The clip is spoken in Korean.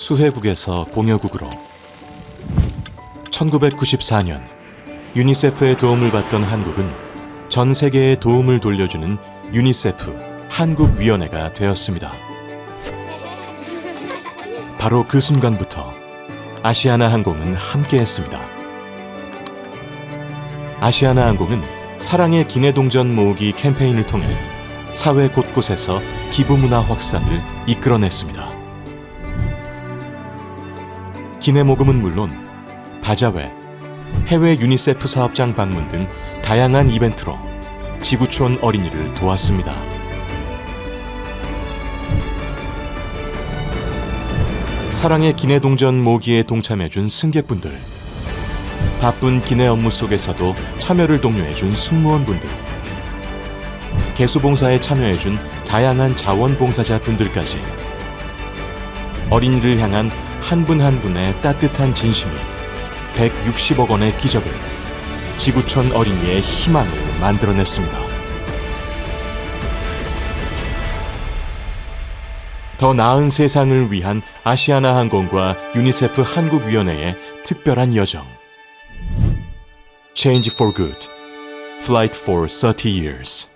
수혜국에서 공여국으로 1994년 유니세프의 도움을 받던 한국은 전 세계에 도움을 돌려주는 유니세프 한국위원회가 되었습니다. 바로 그 순간부터 아시아나 항공은 함께했습니다. 아시아나 항공은 사랑의 기내동전 모으기 캠페인을 통해 사회 곳곳에서 기부 문화 확산을 이끌어냈습니다. 기내 모금은 물론 바자회, 해외 유니세프 사업장 방문 등 다양한 이벤트로 지구촌 어린이를 도왔습니다. 사랑의 기내 동전 모기에 동참해준 승객분들, 바쁜 기내 업무 속에서도 참여를 독려해준 승무원분들, 개수봉사에 참여해준 다양한 자원봉사자분들까지 어린이를 향한 한분한 분의 따뜻한 진심이 160억 원의 기적을 지구촌 어린이의 희망으로 만들어냈습니다. 더 나은 세상을 위한 아시아나 항공과 유니세프 한국위원회의 특별한 여정. Change for Good. Flight for 30 years.